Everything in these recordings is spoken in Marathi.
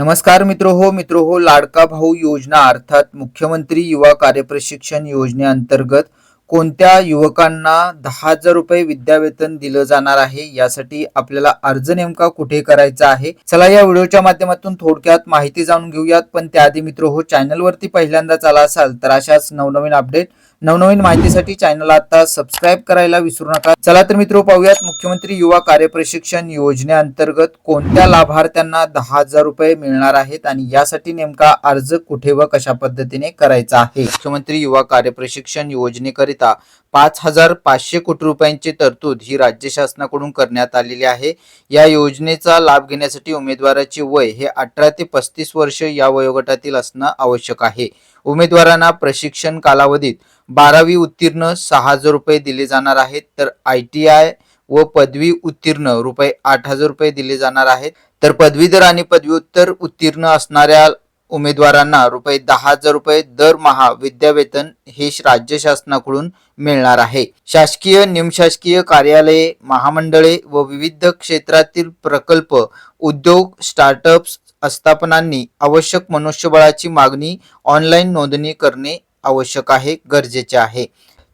नमस्कार मित्र हो मित्र हो लाडका भाऊ योजना अर्थात मुख्यमंत्री युवा कार्यप्रशिक्षण योजनेअंतर्गत कोणत्या युवकांना दहा हजार रुपये विद्यावेतन दिलं जाणार आहे यासाठी आपल्याला अर्ज नेमका कुठे करायचा आहे? चला या व्हिडिओच्या माध्यमातून थोडक्यात माहिती जाणून घेऊयात. पण त्याआधी मित्र हो चॅनलवरती पहिल्यांदाच आला असाल तर अशाच नवनवीन अपडेट नवनवीन माहितीसाठी चॅनल आता सबस्क्राईब करायला विसरू नका. चला तर मित्र पाहूयात मुख्यमंत्री युवा कार्यप्रशिक्षण योजनेअंतर्गत कोणत्या लाभार्थ्यांना दहा हजार रुपये मिळणार आहेत आणि यासाठी नेमका अर्ज कुठे व कशा पद्धतीने करायचा आहे? मुख्यमंत्री युवा कार्यप्रशिक्षण योजनेकरिता पाच हजार पाचशे कोटी रुपयांची तरतूद ही राज्य शासनाकडून करण्यात आलेली आहे. या योजनेचा लाभ घेण्यासाठी उमेदवाराचे वय हे अठरा ते पस्तीस वर्ष या वयोगटातील असणं आवश्यक आहे. उमेदवारांना प्रशिक्षण कालावधीत बारावी उत्तीर्ण सहा हजार रुपये दिले जाणार आहेत तर आय टी आय व पदवी उत्तीर्ण रुपये आठ हजार रुपये दिले जाणार आहेत. तर पदवीधर आणि पदव्युत्तर उत्तीर्ण असणाऱ्या उमेदवारांना रुपये दहा हजार रुपये दरमहा विद्यावेतन हे राज्य शासनाकडून मिळणार आहे. शासकीय निमशासकीय कार्यालये महामंडळे व विविध क्षेत्रातील प्रकल्प उद्योग स्टार्टअप्स आस्थापनांनी आवश्यक मनुष्यबळाची मागणी ऑनलाईन नोंदणी करणे आवश्यक आहे गरजेचे आहे.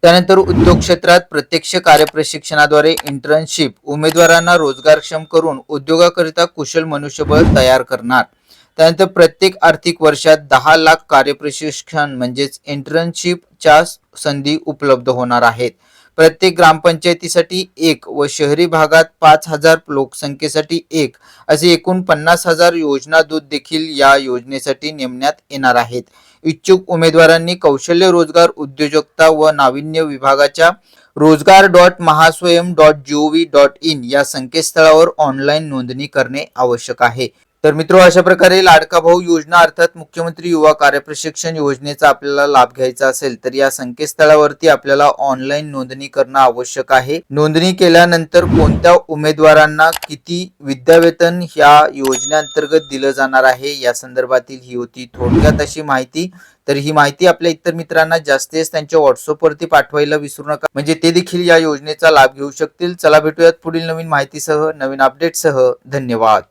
त्यानंतर उद्योग क्षेत्रात प्रत्यक्ष कार्यप्रशिक्षणाद्वारे इंटर्नशिप उमेदवारांना रोजगारक्षम करून उद्योगाकरिता कुशल मनुष्यबळ तयार करणार. त्यानंतर प्रत्येक आर्थिक वर्षात दहा लाख कार्यप्रशिक्षण म्हणजेच इंटर्नशिपच्या संधी उपलब्ध होणार आहेत. प्रत्येक ग्रामपंचायतीसाठी एक व शहरी भागात पाच हजार लोकसंख्येसाठी एक असे एकूण पन्नास हजार योजना दूत देखील या योजनेसाठी नेमण्यात येणार आहेत. इच्छुक उमेदवारांनी कौशल्य रोजगार उद्योजकता व नाविन्य विभागाच्या Rojgar dot Mahaswayam dot gov dot in या संकेतस्थळावर ऑनलाईन नोंदणी करणे आवश्यक आहे. तर मित्र अशा प्रकारे लाडका भाऊ योजना अर्थात मुख्यमंत्री युवा कार्यप्रशिक्षण योजनेचा आपल्याला लाभ घ्यायचा असेल तर या संकेतस्थळावरती आपल्याला ऑनलाईन नोंदणी करणं आवश्यक आहे. नोंदणी केल्यानंतर कोणत्या उमेदवारांना किती विद्यावेतन ह्या योजनेअंतर्गत दिलं जाणार आहे या संदर्भातील ही होती थोडक्यात अशी माहिती. तर ही माहिती आपल्या इतर मित्रांना जास्तीत त्यांच्या व्हॉट्सअपवरती पाठवायला विसरू नका. म्हणजे ते देखील या योजनेचा लाभ घेऊ शकतील. चला भेटूयात पुढील नवीन माहितीसह नवीन अपडेटसह धन्यवाद.